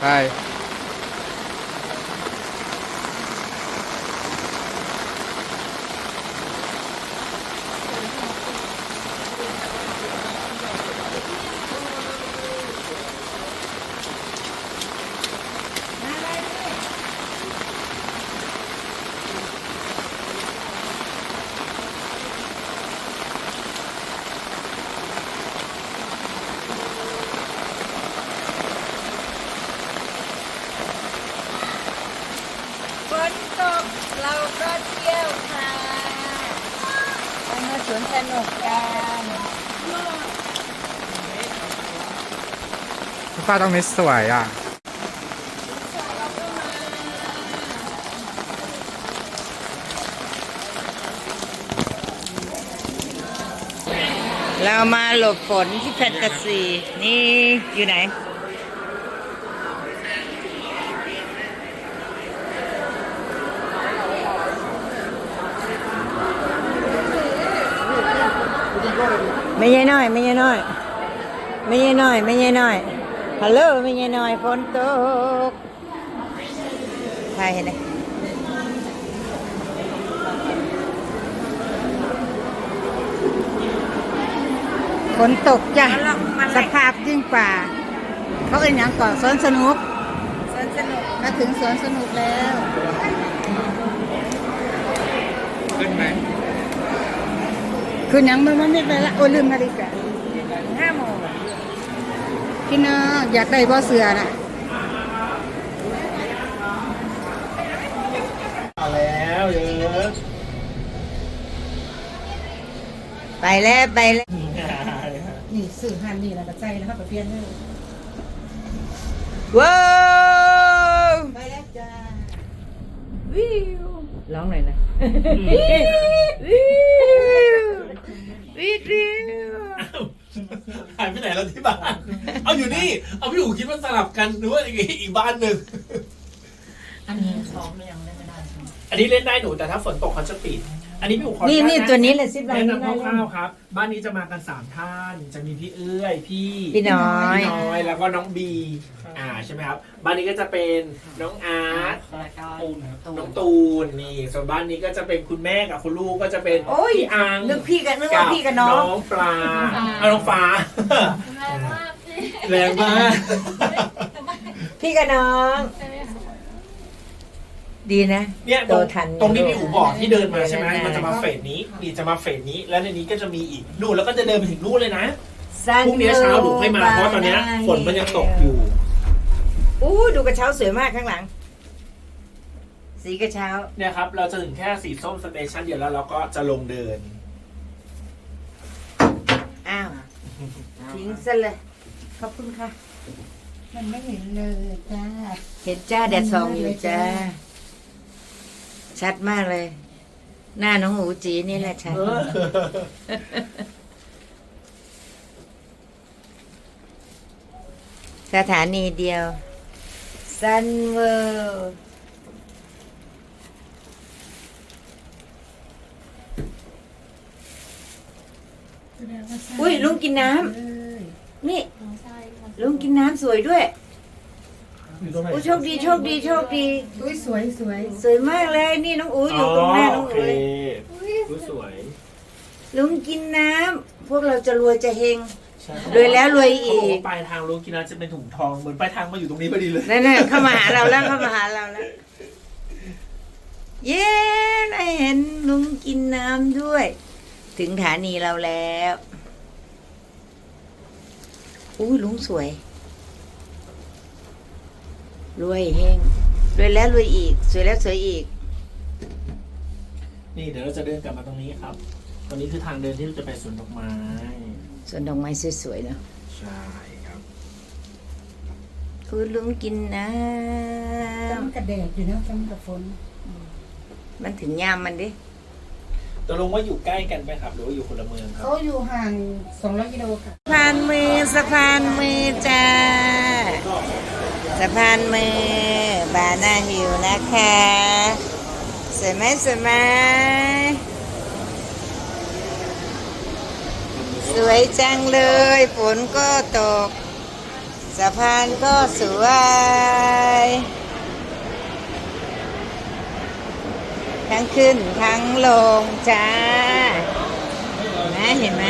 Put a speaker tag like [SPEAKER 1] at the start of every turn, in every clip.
[SPEAKER 1] ไป
[SPEAKER 2] ฝนตกเราก็เที่ยวค่ะไปมาสวนสนุกกัน้า
[SPEAKER 1] ตรงนี้สวยอะ
[SPEAKER 2] เรามาหลบฝนที่แฟนตาซี นี่อยู่ไหน ไม่ใช่น้อย ไม่ใช่น้อย ไม่ใช่น้อย ไม่ใช่น้อย ฮัลโหลไม่ใช่น้อยฝนตกใครเห็นไหมฝนตกจ้ะสภาพยิ่งกว่า เขาเอ็นอย่างก่อนสวนสนุกสวนสนุกมาถึงสวนสนุกแล้ว
[SPEAKER 1] ขึ้นไหม
[SPEAKER 2] คือหนังมันมันไม่ไปละโอ้ลืมนาฬิกาห้าโมง พี่น้องอยากได้บ่เสือน่ะ
[SPEAKER 3] มาแล้วเยอะ
[SPEAKER 2] ไปแล้วไปแล้ว
[SPEAKER 4] นี่สื่อหันนี่แหละกระใจนะครับประเพียนเลย
[SPEAKER 2] ว้าว
[SPEAKER 4] ไปแล้วจ้า
[SPEAKER 2] วิวร้องหน่อยนะวิววิววิว
[SPEAKER 3] หายไปไหนแล้วที่บ้าน เอาอยู่นี่ เอาพี่อู๋คิดว่าสลับกันหรือว่าอีกอีกบ้านหนึ่ง
[SPEAKER 4] อันนี้ซ้อมหรือยังเล่นไม่ได้ใช่ไหม
[SPEAKER 3] อันนี้เล่นได้หนูแต่ถ้าฝนตกเขาจะปิด อันนี้พี่อู๋ขอ
[SPEAKER 2] นี่
[SPEAKER 3] อญา
[SPEAKER 2] นี่
[SPEAKER 3] ตะ
[SPEAKER 2] ตัวนี้แหละซิปไล
[SPEAKER 3] แนะ
[SPEAKER 2] น์นี่
[SPEAKER 3] นำ
[SPEAKER 2] ได้
[SPEAKER 3] คร่าวๆครับ บ้านนี้จะมากันสามท่าน จะมีพี่เอื้อย พี่
[SPEAKER 2] พี่น้อย
[SPEAKER 3] พี่น้อยแล้วก็น้องบี อ่าใช่ไหมครับ บ้านนี้ก็จะเป็นน้องอาร์ต
[SPEAKER 4] ตูนตู
[SPEAKER 3] น้อนงตูนนี่ส่วนบ้านนี้ก็จะเป็นคุณแม่กับคุณลูกก็จะเป็น
[SPEAKER 2] โอ้ย
[SPEAKER 3] พี่อัง
[SPEAKER 2] นึกพี่กันนึกว่าพี่กับน้อง
[SPEAKER 3] น้องปลาเอาน้องฟ้า แรงมาก
[SPEAKER 2] พี่กับน้องดีนะ
[SPEAKER 3] เนี่ย
[SPEAKER 2] โต
[SPEAKER 3] ตรง
[SPEAKER 2] ทัน
[SPEAKER 3] ตรงที่พี่อู๋บอกที่เดินมาใช่ไหม
[SPEAKER 2] เดินมา
[SPEAKER 3] มันจะมาเฟสนี้นี่จะมาเฟสนี้ แล้วในนี้ก็จะมีอีกนู่นแล้วก็จะเดินไปถึงนู่นเลยนะพรุ่งนี้เช้าหนูค่อยมาเพราะว่าตอนเนี้ยฝนมันยังตกอยู่
[SPEAKER 2] อู้ดูกระเช้าสวยมากข้างหลัง สีกระเช้า
[SPEAKER 3] เนี่ยครับ เราจะถึงแค่สีส้มสเตชันเดียวแล้วเราก็จะลงเดิน
[SPEAKER 2] อ้าวทิ้งซะเลย ขอบคุณค่ะ
[SPEAKER 4] มันไม่เห็นเลยจ้า
[SPEAKER 2] เห็นจ้าแดดส่องอยู่จ้า ชัดมากเลย หน้าน้องหูจีนี่แหละชัด สถานีเดียว ซันเวิลด์อุ้ยลุงกินน้ำ นี่ลุงกินน้ำสวยด้วยอุ้ยโชคดีโชคดีโชคดี
[SPEAKER 4] อุ้ยสวยสวย
[SPEAKER 2] สวยมากเลย นี่น้องอูอยู่ตรงหน้าน้อง
[SPEAKER 3] โอ
[SPEAKER 2] อู
[SPEAKER 3] เค
[SPEAKER 2] เลย
[SPEAKER 3] รู้สวย
[SPEAKER 2] ลุงกินน้ำพวกเราจะรวยจะเฮง
[SPEAKER 3] ใช่
[SPEAKER 2] รวยแล้วรวยอีก
[SPEAKER 3] เขาบว่าปลายทางลุงกินน้ำจะเป็นถุงทอง เหมือนปลายทางมาอยู่ตรงนี้พอดีเลย
[SPEAKER 2] นั่นน่ะเข้ามาหาเราแล้วเข้ามาหาเราแล้ว เย้ได้เห็นลุงกินน้ำด้วย ถึงฐานีเราแล้ว อุ้ยลุงสวย รวยเฮงรวยแล้วรวยอีก สวยแล้วสวยอีก
[SPEAKER 3] นี่เดี๋ยวเราจะเดินกลับมาตรงนี้ครับ ตรงนี้คือทางเดินที่เราจะไปสวนดอกไม้
[SPEAKER 2] ส่วนดอกไม้สวยๆเนาะ
[SPEAKER 3] ใช่ครับ
[SPEAKER 2] คุณลุงกินน้
[SPEAKER 4] จำกระแดดอยู่นะจำกระฝนำ
[SPEAKER 2] มันถึงยามมันดิ
[SPEAKER 3] ตกลงว่าอยู่ใกล้กันไหมครับ หรือว่าอยู่คนละเมืองครับ
[SPEAKER 4] เขาอยู่ห่าง 200กิโลค่ะ
[SPEAKER 2] สะพานมือสะพานมือจ้าสะพานมือบานาฮิวนะคะสวยไหมสวยไหมสวยจังเลยฝนก็ตก สะพานก็สวย ทั้งขึ้นทั้งลงจ้านะเห็นไหม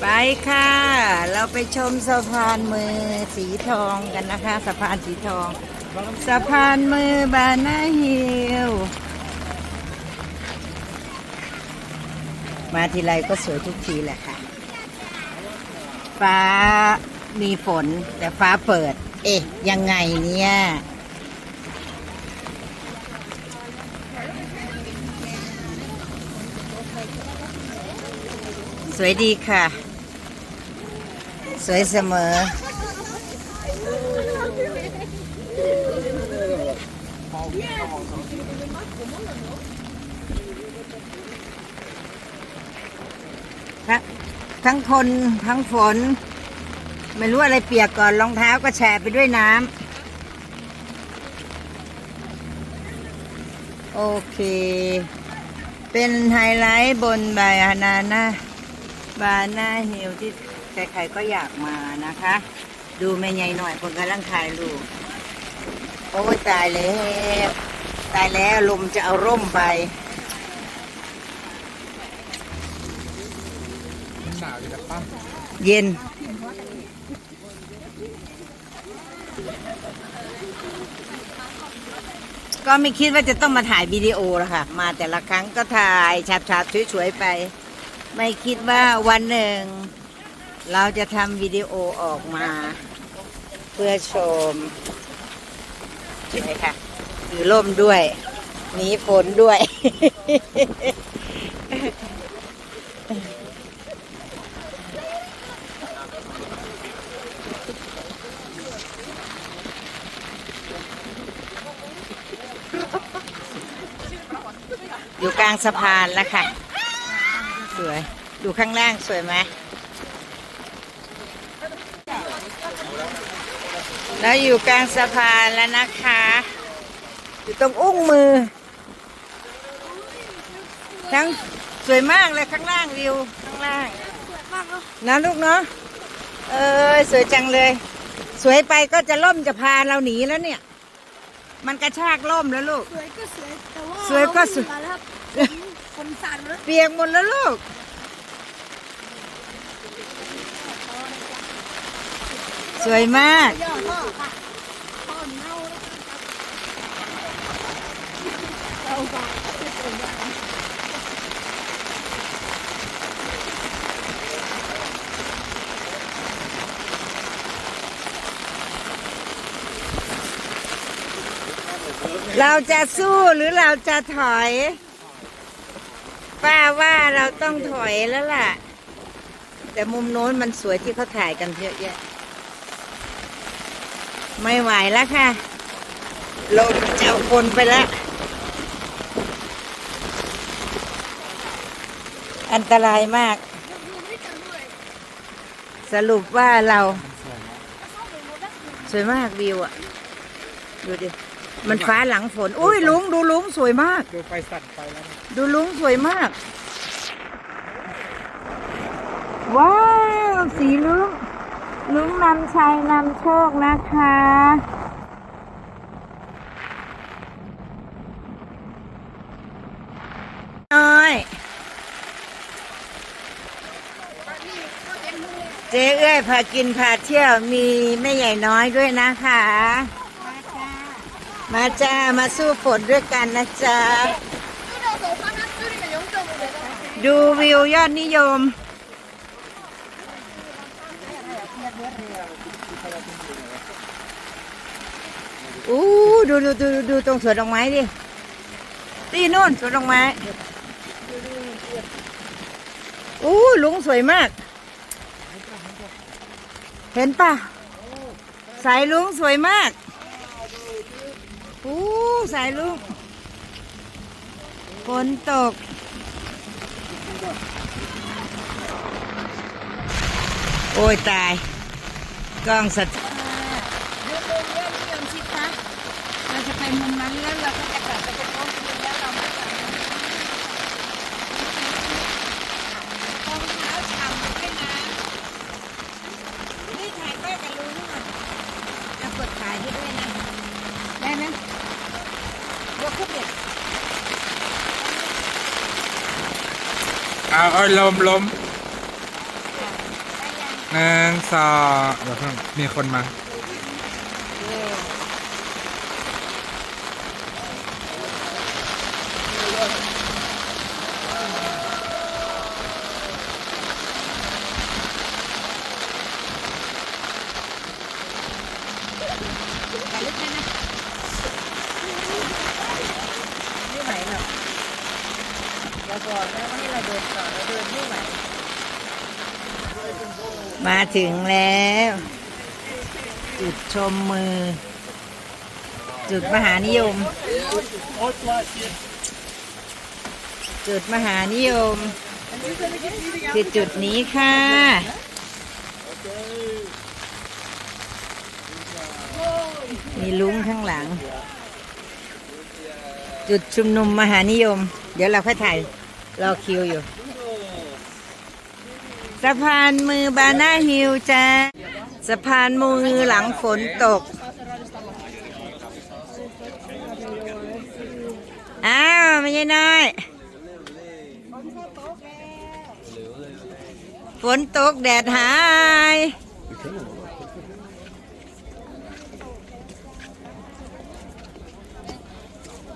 [SPEAKER 2] ไปค่ะ เราไปชมสะพานมือสีทองกันนะคะ สะพานสีทอง สะพานมือบานาฮิลมาทีไรก็สวยทุกทีแหละค่ะ ฟ้ามีฝนแต่ฟ้าเปิด เอ๊ะ ยังไงเนี่ยสวยดีค่ะ สวยเสมอทั้ง ทั้งคนทั้งฝน ไม่รู้อะไรเปียกก่อนรองเท้าก็แฉะไปด้วยน้ำโอเค เป็นไฮไลท์บนบายานาน่าบานาฮิลที่ใครๆก็อยากมานะคะ ดูแม่ใหญ่หน่อยคนกำลังถ่ายรูปโอ้ตายแล้ว ตายแล้วลมจะเอาร่มไป เย็น ก็ไม่คิดว่าจะต้องมาถ่ายวิดีโอหรอกค่ะ มาแต่ละครั้งก็ถ่ายฉาบๆสวยๆไป ไม่คิดว่าวันหนึ่ง เราจะทำวิดีโอออกมา เพื่อชมใช่ไหมคะถือร่มด้วยหนีฝนด้วย อยู่กลางสะพานแล้วค่ะ สวย ดูข้างล่างสวยไหม แล้วอยู่กลางสะพานแล้วนะคะ อยู่ตรงอุ้งมือ ทั้งสวยมากเลยข้างล่างวิวข้างล่างนะลูกเนาะ เออสวยจังเลย สวยไปก็จะล่มจะพาเราหนีแล้วเนี่ย มันกระชากล่มแล้วลูก
[SPEAKER 5] สวยก็สวยแต่ว่า
[SPEAKER 2] สวยก็สวย
[SPEAKER 5] เราไม่มาแล้วครับคนสั่นแล้ว
[SPEAKER 2] เปียกหมดแล้วลูก สวยมาก
[SPEAKER 5] ย่อพ่อค่ะพ่อเน่าแล้วเอาไป
[SPEAKER 2] เราจะสู้หรือเราจะถอย ป้าว่าเราต้องถอยแล้วล่ะ แต่มุมโน้นมันสวยที่เขาถ่ายกันเยอะแยะ ไม่ไหวแล้วค่ะ ลมมันจะเอาคนไปแล้ว อันตรายมาก สรุปว่าเรา สวยมากวิวอะดูดิ มันฟ้าหลังฝน อุ้ยลุงดูลุงสวยมาก
[SPEAKER 1] ดูไฟสั่นไปแล้วนะ
[SPEAKER 2] ดูลุงสวยมาก ว้าว สีลุง ลุงนำชัยนำโชคนะคะ น้อย เจ๊เอ้ยพากินพาเที่ยวมีแม่ใหญ่น้อยด้วยนะคะ มาจ้า มาสู้ฝนด้วยกันนะจ๊ะ ดูวิวยอดนิยม อู้ดูดูดูดูตรงสวนดอกไม้ดิตีนู่นสวนดอกไม้ อู้ลุงสวยมาก เห็นปะสายลุงสวยมาก อู้สายลุงฝนตก โอ้ยตาย กล้องสะ
[SPEAKER 5] เรื่องเรื่องเรื่อยมชิดนะเราจะไปมุมนั้นแล้วเราก็จะกลับไปตรงโน้นแล้วเราไม่กลับ
[SPEAKER 1] เอาเอาลมล้มหนึ่งสองเดี๋ยวเพิ่งมีคนมา
[SPEAKER 2] ไม่ไหวกอย่าบอกนะว่าให้เราเดินต่อเราเดินไม่ไหว มาถึงแล้ว จุดชมมือ จุดมหานิยม จุดมหานิยม คือจุดนี้ค่ะ มีลุงข้างหลัง จุดชุมนุมมหานิยม เดี๋ยวเราค่อยถ่ายรอคิวอยู่ สะพานมือบานาฮิลจ้าสะพานมือหลังฝนตก อ้าวไม่ใช่น้อย ฝนตกแดดหาย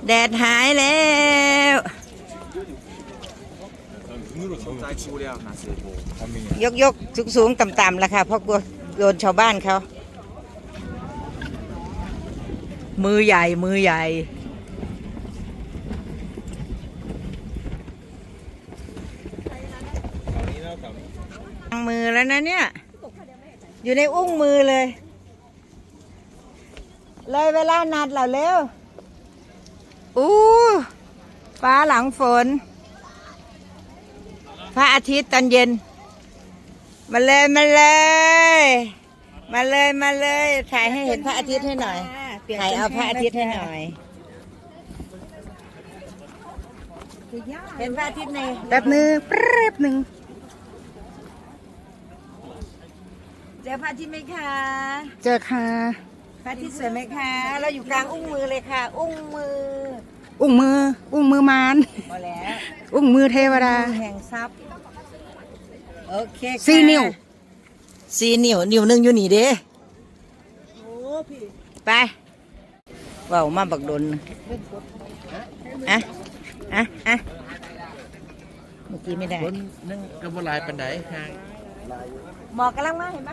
[SPEAKER 2] แดดหายแล้ว ยกยกสูงสูงๆต่ำๆละค่ะเพราะกลัวโดนชาวบ้านเขา มือใหญ่มือใหญ่วางมือแล้วนะเนี่ย อยู่ในอุ้งมือเลย เลยเวลานัดเราเร็วอู้ฟ้าหลังฝน พระอาทิตย์ตอนเย็น มาเลยมาเลย มาเลยมาเลยถ่ายให้เห็นพระอาทิตย์ให้หน่อยถ่ายเอาพระอาทิตย์ให้หน่อยเห็นพระอาทิตย์ใน
[SPEAKER 5] แป๊บนึงแป๊บนึง
[SPEAKER 2] เจอพระอาทิตย์ไหมคะ
[SPEAKER 5] เจอค่ะ
[SPEAKER 2] พระอาทิตย์สวยไหมคะ เราอยู่กลางอุ้งมือเลยค่ะ อุ้งมือ
[SPEAKER 5] อุ้งมือ อุ้งมือมาร
[SPEAKER 2] พอแล้ว
[SPEAKER 5] อุ้งมือเทวดา
[SPEAKER 2] แห่งทรัพย์โอเคค่ะ
[SPEAKER 5] สี่นิ้ว
[SPEAKER 2] สี่นิ้วนิ้วหนึงอยู่นี่เด้ไปเว้ามาบักดนอะอะอะเมื่อกี้ไม่ได้
[SPEAKER 1] คนนั่งกระบลายปันไดห่าง
[SPEAKER 2] หมอกกำลังมาเห็นไหม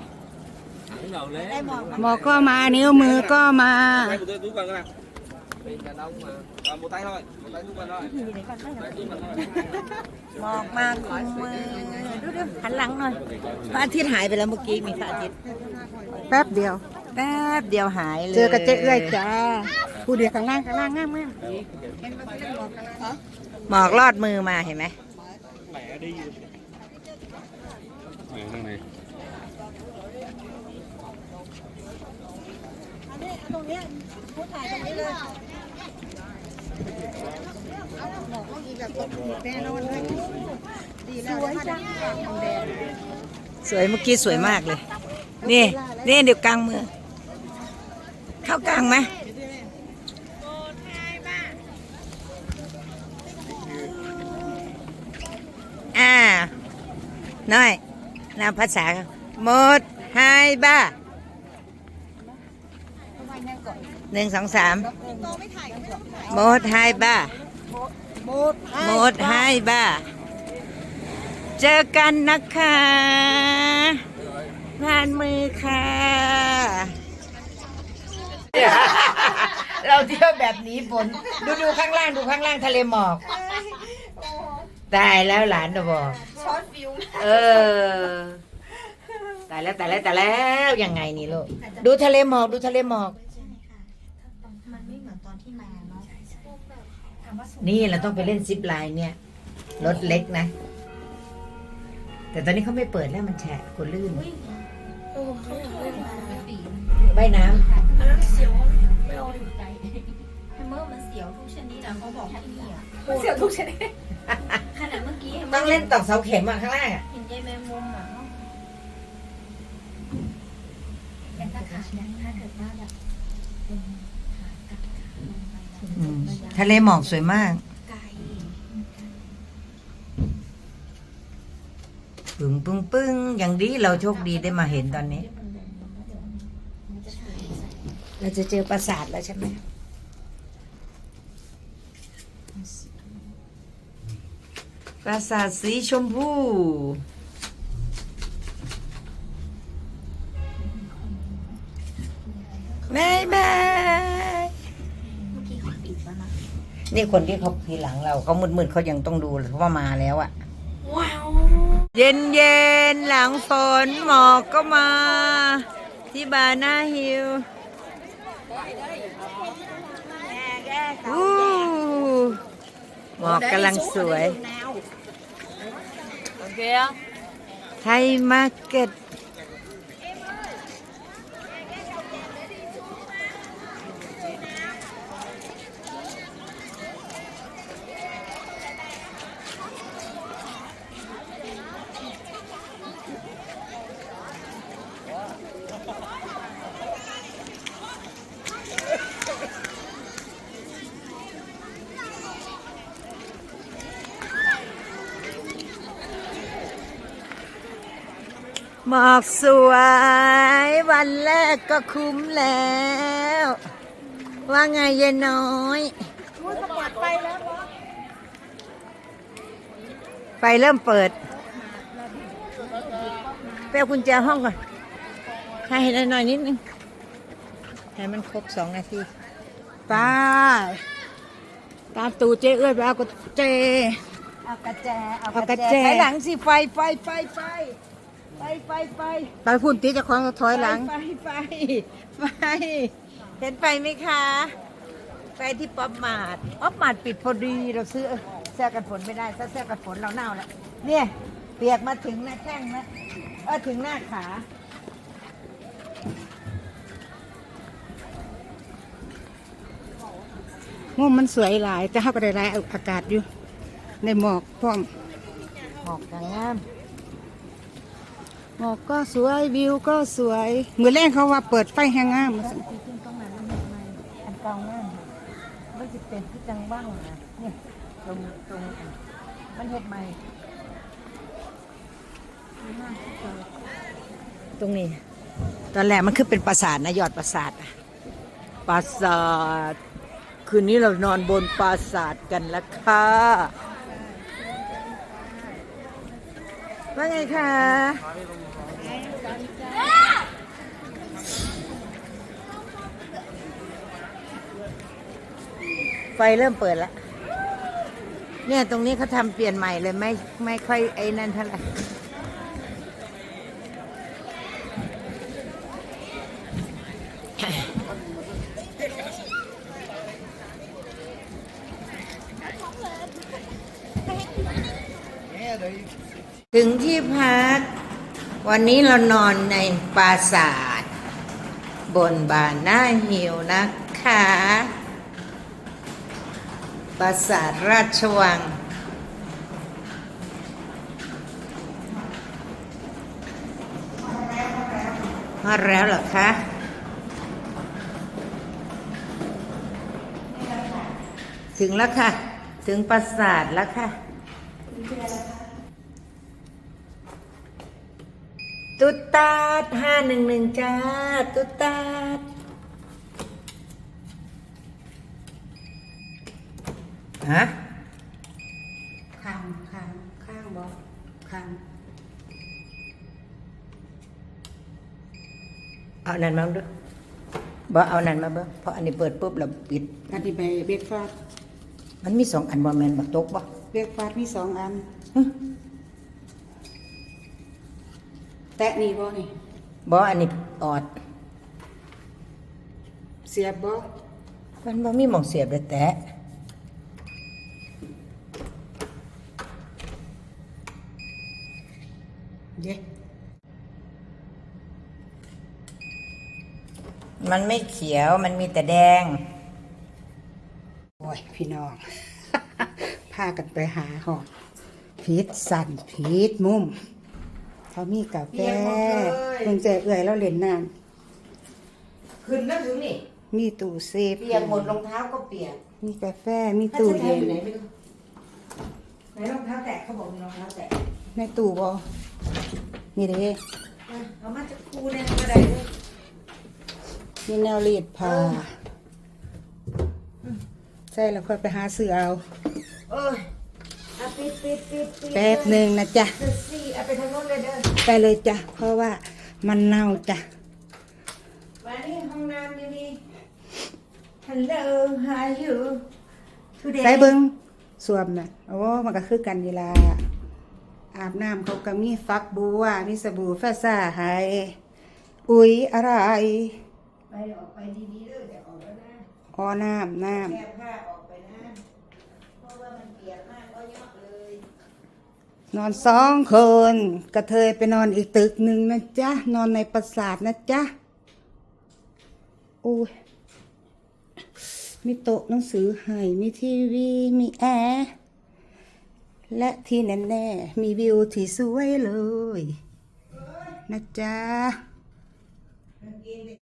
[SPEAKER 2] ได้หมอก
[SPEAKER 5] หมอก็มานิ้วมือก็มา
[SPEAKER 2] หมอกมาคุมมือดูดูหันหลังหน่อยพระอาทิตย์หายไปแล้วเมื่อกี้มีพระอาทิตย์
[SPEAKER 5] แป๊บเดียว
[SPEAKER 2] แป๊บเดียวหายเลย
[SPEAKER 5] เจอกับเจ๊เอ้ยจ้าผู้เดียวข้างล่างข้างล่างงามมาก
[SPEAKER 2] หมอกลอดมือมาเห็นไหม สวยเมื่อกี้สวยมากเลย นี่ นี่เดี๋ยวกลางมือ เข้ากลางไหมอ่า น้อยนามภาษาหมดไฮบ้าหนึ่งสองสามหมดไฮบ้า หมดไฮบ้า เจอกันนะคะผ่านมือค่ะ เราเที่ยวแบบหนีฝนดูดูข้างล่างดูข้างล่างทะเลหมอกตายแล้วหลานนะบอกช็อตฟิวเออตายแล้วตายแล้วตายแล้วยังไงนี่ลูกดูทะเลหมอกดูทะเลหมอก
[SPEAKER 4] มันไม่เหมือนตอนที่มาเนาะ
[SPEAKER 2] นี่เราต้องไปเล่นซิปไลน์เนี่ยรถเล็กนะ แต่ตอนนี้เขาไม่เปิดแล้วมันแฉะคนลื่นว่ายน้
[SPEAKER 4] เสียวไม่เอาดิใจเมื่อมันเสียวทุกชนิดอะเขาบอกที่นี่อะเสียวทุกชนิดขนาดเมื่อกี้ำ
[SPEAKER 2] ต้องเล่นตอกเสาเข็มอะข้างล่างอะ
[SPEAKER 4] เห็นยายแมงมุมอะเนาะแต่ถ้าขาเนี่ยถ้าเกิดว่าแบบเป็นขากับขาลง
[SPEAKER 2] ทะเลหมอกสวยมาก
[SPEAKER 4] ไกล
[SPEAKER 2] ปึ้งปึ้งปึ้งอย่างดีเราโชคดีได้มาเห็นตอนนี้ เราจะเจอปราสาทแล้วใช่ไหมปราสาทสีชมพู
[SPEAKER 4] นี่
[SPEAKER 2] คนที่เขาทีหลังเราเขามืดๆเขายังต้องดูเลยเพราะว่ามาแล้วอะ
[SPEAKER 4] ว้าว
[SPEAKER 2] เย็นเย็นๆหลังฝนหมอกก็มา ที่บานาฮิลอู้หมอกกำลังสวย ไทยมาร์เก็ต อกสวย วันแรกก็คุ้มแล้ว ว่าไงเย็นน้อยไฟเริ่มเปิดไปเอากุญแจห้องก่อน ให้หน่อยๆนิดนึง ให้มันครบสองนาที
[SPEAKER 5] ตายตามตูเจ้เอ้ยไปเอากุญแจ
[SPEAKER 2] เอากระแจเอา
[SPEAKER 5] เอากระแจ
[SPEAKER 2] ถอยหลังสิไฟไฟไฟไฟ ไฟไฟไฟ
[SPEAKER 5] ไปพุ่นตีเจะคล้าของถอยหลัง
[SPEAKER 2] ไฟไฟไฟไฟเห็นไฟไหมคะไฟที่ป๊อปมาดป๊อปมาดปิดพอดีเราซื้อเสื้อกันฝนไม่ได้ถ้าเสื้อกันฝนเราเน่าแล้วเนี่ยเปียกมาถึงหน้าแข้งนะเออถึงหน้าขา
[SPEAKER 5] มุมมันสวยหลายแต่เขาก็ได้รายอากาศอยู่ ในหมอกพร้อม
[SPEAKER 2] หมอกกางงาม
[SPEAKER 5] หมอกก็สวยวิวก็สวย มือแรกเขาว่าเปิดไฟแห้งงามว่าซั่น
[SPEAKER 2] อันเก่างามมันจะเป็นที่จังบ้างนะเนี่ยตรงตรงมันเห็ดใหม่ตรงนี้ ตอนแรกมันคือเป็นปราสาทนะยอดปราสาทปราสาทคืนนี้เรานอนบนปราสาทกันแล้วค่ะ ว่าไงคะไฟเริ่มเปิดแล้ว เนี่ยตรงนี้เขาทำเปลี่ยนใหม่เลยไม่ไม่ค่อยไอ้นั่นเท่าไหร่ ถึงที่พัก วันนี้เรานอนในปราสาท บนบานหน้าหิวนะคะ ปราสาทราชวังมาแล้วเหรอคะ ถึงแล้วค่ะ ถึงปราสาทแล้วค่ะ ตุ๊ดตาดห้าหนึ่งหนึ่งจ้า ตุ๊ดตาดฮะ
[SPEAKER 5] ข้างข้างข้างบอกข้าง
[SPEAKER 2] เอานั่นมาดูบ่เอานั่นมาเบิ่งเพราะอันนี้เปิดปุ๊บแล้วปิด
[SPEAKER 5] อันที่ไปเบรกฟาสต์
[SPEAKER 2] มันมีสองอันบ่แมนบ่ตกบ่
[SPEAKER 5] เบรกฟาสต์มีสองอัน
[SPEAKER 2] ฮึ
[SPEAKER 5] แตะนี่บ่นี่
[SPEAKER 2] บ่อันนี้ออด
[SPEAKER 5] เสียบบ่
[SPEAKER 2] มันบ่มีหมองเสียบเลยแตะ
[SPEAKER 5] เย้
[SPEAKER 2] มันไม่เขียวมันมีแต่แดง
[SPEAKER 5] โอ้ย พี่น้อง พากันไปหาหอดพีดสั่นพีดมุม เขามีกาแฟ
[SPEAKER 2] เปียกหมดเลย
[SPEAKER 5] เพิ่งเจอเอื่อยแล้วเล่นน้
[SPEAKER 2] ขึ้นแล้วถึงนี่ำ
[SPEAKER 5] มีตู้เซฟ
[SPEAKER 2] เปียกหมดรองเท้าก็เปียก
[SPEAKER 5] มีกาแฟ มีตู้เย็น
[SPEAKER 2] ไหนไม่รู้ไหนรองเท้าแตะเขาบอกมีรองเท้าแตะ
[SPEAKER 5] ในตู้บ่นี่เด้
[SPEAKER 2] เอามาจะคูเนี่ยก็ได้เลย
[SPEAKER 5] มีแนวรีดผ้าใช่แล้วค่อยไปหาซื้อเอา
[SPEAKER 2] โอ้ยเอาปิดปิดปิดปิด
[SPEAKER 5] แป๊บหนึ่งนะจ๊ะ
[SPEAKER 2] เดี๋ยวสิเอาไปทางโน้นเลยเด้อ
[SPEAKER 5] ไปเลยจ้ะ เพราะว่ามันเน่าจ้ะ
[SPEAKER 2] มานี่ห้องน้ำอยู่นี่ Hello how are you today
[SPEAKER 5] ใส่เบิงสวมน่ะ โอ้ มันก็คือกันเวลา อาบน้ำเขาก็มีฟักบัวมีสบู่แฟซ่าไฮอุ๊ยอะไร
[SPEAKER 2] ไปออกไปดีๆเด้อเดี๋ยวออกแล้วนะ
[SPEAKER 5] อ๋อน้ำน้
[SPEAKER 2] แก้ผ้าออกไปนะ เพราะว่ามันเปียกมากก็ยอกเลยำ
[SPEAKER 5] นอนสองคนกระเทยไปนอนอีกตึกหนึ่งนะจ๊ะ นอนในปราสาทนะจ๊ะโอ้ยมีโต๊ะหนังสือให้มีทีวีมีแอร์และที่แน่ๆมีวิวที่สวยเลย นะจ๊ะ